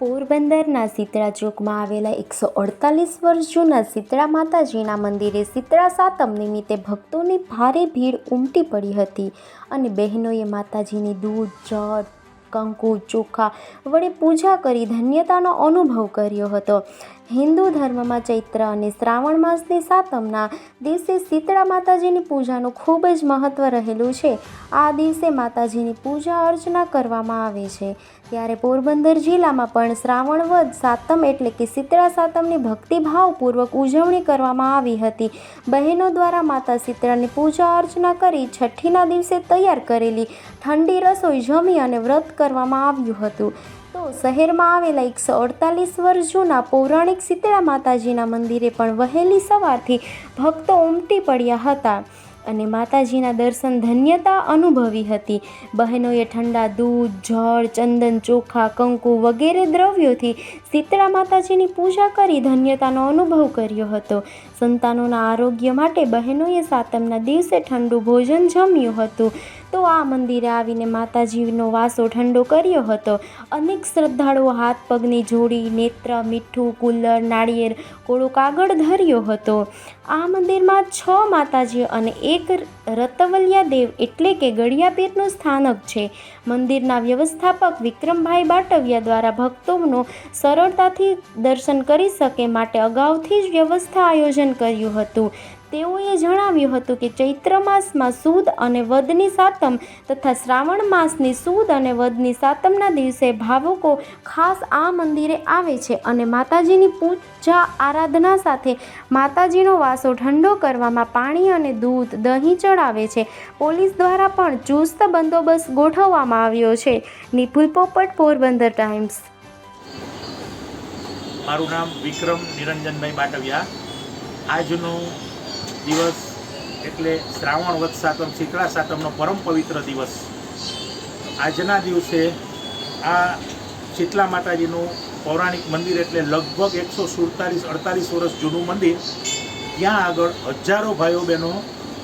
પોરબંદરના શીતળા ચોકમાં આવેલા એકસો અડતાલીસ વર્ષ જૂના શીતળા માતાજીના મંદિરે શીતળા સાતમ નિમિત્તે ભક્તોની ભારે ભીડ ઉમટી પડી હતી અને બહેનોએ માતાજીની દૂધ, જળ, કંકુ, ચોખા વડે પૂજા કરી ધન્યતાનો અનુભવ કર્યો હતો. હિન્દુ ધર્મમાં ચૈત્ર અને શ્રાવણ માસની સાતમના દિવસે શીતળા માતાજીની પૂજાનું ખૂબ જ મહત્ત્વ રહેલું છે. આ દિવસે માતાજીની પૂજા અર્ચના કરવામાં આવે છે. ત્યારે પોરબંદર જિલ્લામાં પણ શ્રાવણ વદ સાતમ એટલે કે શીતળા સાતમની ભક્તિભાવપૂર્વક ઉજવણી કરવામાં આવી હતી. બહેનો દ્વારા માતા શીતળાની પૂજા અર્ચના કરી છઠ્ઠીના દિવસે તૈયાર કરેલી ઠંડી રસોઈ જમી અને વ્રત કરવામાં આવ્યું હતું. શહેરમાં આવેલા એકસો અડતાલીસ વર્ષ જૂના પૌરાણિક શીતળા માતાજીના મંદિરે પણ વહેલી સવારથી ભક્તો ઉમટી પડ્યા હતા અને માતાજીના દર્શન ધન્યતા અનુભવી હતી. બહેનોએ ઠંડા દૂધ, જળ, ચંદન, ચોખા, કંકુ વગેરે દ્રવ્યોથી શીતળા માતાજીની પૂજા કરી ધન્યતાનો અનુભવ કર્યો હતો. સંતાનોના આરોગ્ય માટે બહેનોએ સાતમના દિવસે ઠંડુ ભોજન જમ્યું હતું. તો આ મંદિરે આવીને માતાજીનો વાસો ઠંડો કર્યો હતો. અનેક શ્રદ્ધાળુઓ હાથ પગની જોડી, નેત્ર, મીઠું કુલ્લર નાળિયેર, કોળો કાગળ ધર્યો હતો. આ મંદિરમાં છ માતાજી અને એક રતવલિયા દેવ એટલે કે ગળિયાપીરનું સ્થાનક છે. મંદિરના વ્યવસ્થાપક વિક્રમભાઈ બાટવિયા દ્વારા ભક્તોનો સરળતાથી દર્શન કરી શકે માટે અગાઉથી જ વ્યવસ્થા આયોજન કર્યું હતું. તેઓએ જણાવ્યું હતું કે ચૈત્ર માસમાં સુદ અને વદની સાતમ તથા શ્રાવણ માસની સુદ અને વદની સાતમના દિવસે ભાવુકો ખાસ આ મંદિરે આવે છે અને માતાજીની પૂજા આરાધના સાથે માતાજીનો વાસો ઠંડો કરવામાં પાણી અને દૂધ, દહીં ચડાવે છે. પોલીસ દ્વારા પણ ચુસ્ત બંદોબસ્ત ગોઠવવામાં આવ્યો છે. નિપુલ પોપટ, પોરબંદર ટાઈમ્સ. મારું નામ વિક્રમ નિરંજનભાઈ બાટવિયા. આજનો દિવસ એટલે શ્રાવણ વત સાતમ, શીતળા સાતમનો પરમ પવિત્ર દિવસ. આજના દિવસે આ શીતલા માતાજીનું પૌરાણિક મંદિર એટલે લગભગ એકસો સુડતાલીસ, અડતાલીસ વર્ષ જૂનું મંદિર, ત્યાં આગળ હજારો ભાઈઓ બહેનો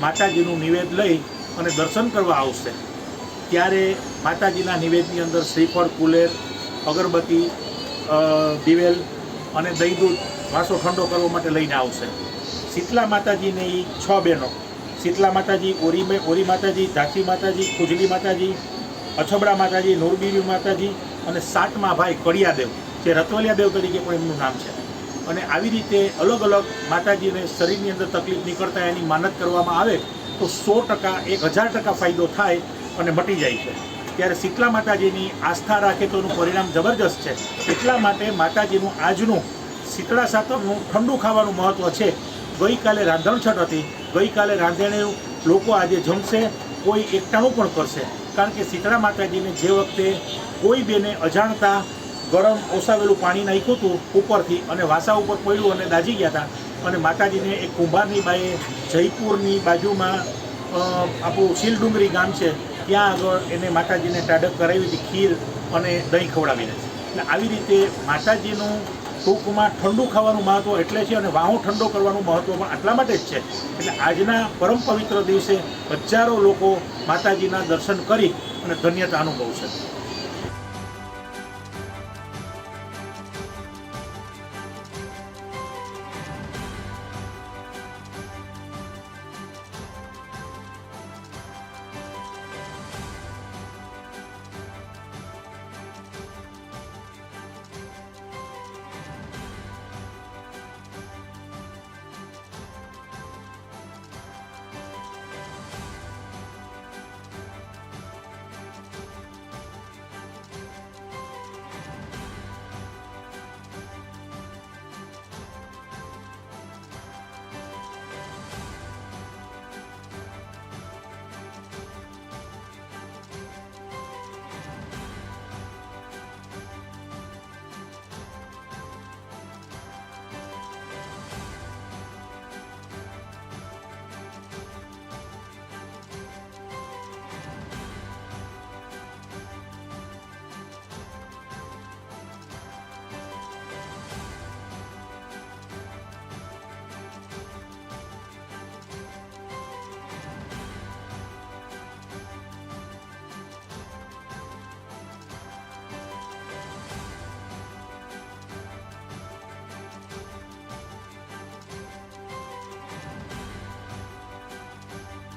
માતાજીનું નિવેદ લઈ અને દર્શન કરવા આવશે. ત્યારે માતાજીના નિવેદની અંદર શ્રીફળ, કુલેર, અગરબત્તી દિવેલ અને દહીં દૂધ વાસો ઠંડો કરવા માટે લઈને આવશે. શીતલા માતાજીને એ છ બહેનો. શીતલા માતાજી ઓરી ઓરી માતાજી, ઝાંસી માતાજી, ખુજલી માતાજી, અછબડા માતાજી નોરબીરી માતાજી અને સાતમા ભાઈ કડિયાદેવ, જે રતવલિયાદેવ તરીકે પણ એમનું નામ છે. અને આવી રીતે અલગ અલગ માતાજીને શરીરની અંદર તકલીફ નીકળતા એની માનત કરવામાં આવે, તો સો ટકા એક હજાર ટકા ફાયદો થાય અને મટી જાય છે. ત્યારે શીતલા માતાજીની આસ્થા રાખે તો એનું પરિણામ જબરજસ્ત છે. એટલા માટે માતાજીનું આજનું શીતળા સાતમનું ઠંડુ ખાવાનું મહત્ત્વ છે. ગઈકાલે રાંધણછટ હતી. ગઈકાલે રાંધેણેયું લોકો આજે જમશે, કોઈ એકટાણું પણ કરશે. કારણ કે શીતળા માતાજીને જે વખતે કોઈ બેને અજાણતા ગરમ ઓસાવેલું પાણી નાખ્યું હતું ઉપરથી અને વાસા ઉપર પડ્યું અને દાજી ગયા હતા, અને માતાજીને એક કુંભારની બાએ જયપુરની બાજુમાં આપણું શીલડુંગરી ગામ છે, ત્યાં આગળ એને માતાજીને ટાઢક કરાવી હતી ખીર અને દહીં ખવડાવીને. એટલે આવી રીતે માતાજીનું ટૂંકમાં ઠંડુ ખાવાનું મહત્ત્વ એટલે છે અને વાહો ઠંડો કરવાનું મહત્ત્વ પણ આટલા માટે જ છે. એટલે આજના પરમ પવિત્ર દિવસે હજારો લોકો માતાજીના દર્શન કરી અને ધન્યતા અનુભવશે.